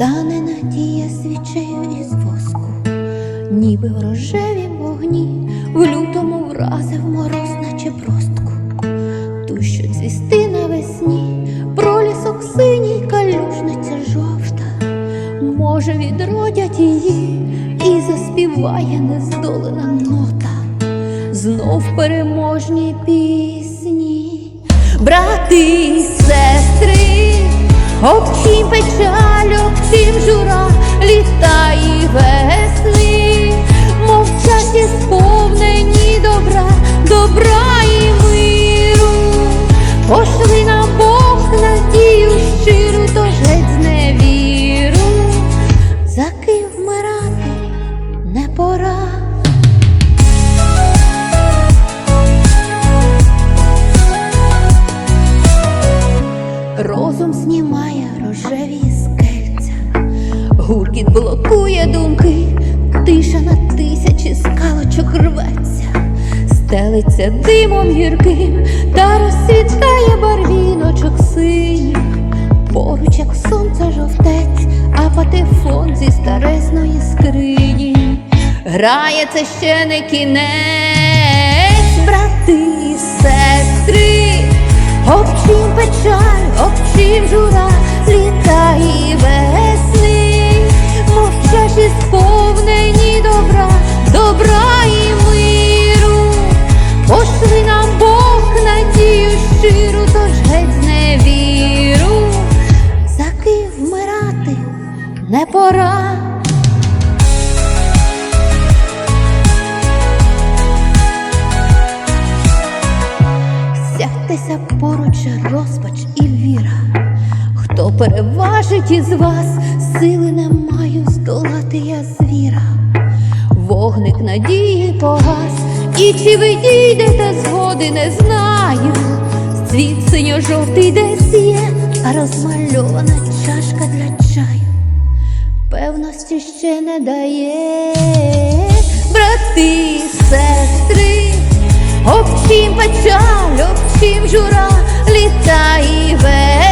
Тане надія свічею із воску, ніби в рожевім вогні, в лютому вразив мороз, наче простку, ту, що цвісти навесні, пролісок синій, калюжниця жовта, може, відродять її і заспіває нездолена нота, знов переможні пісні, брати і сестри. Обчим печаль, обчим жура, літа і весни, мовчать і сповнені добра, добра і миру, пошли на Бог надію щиру, то геть невіру, за ким вмирати не пора. Розум знімає рожеві скельця, гуркіт блокує думки, тиша на тисячі скалочок рветься, стелиться димом гірким та розцвітає барвіночок синіх, поруч, як сонце жовтець, а патефон зі старезної скрині. Грає це ще не кінець, брати і сестри. Обчим печаль, обчим жура, не пора. Сядьтеся поруч розпач і віра. Хто переважить із вас, сили не маю здолати я звіра. Вогник надії погас, і чи ви дійдете згоди, не знаю. Світ синьо-жовтий десь є, а розмальована чашка для певності ще не дає брати, сестри, общим печаль, общим жура, літа і ве.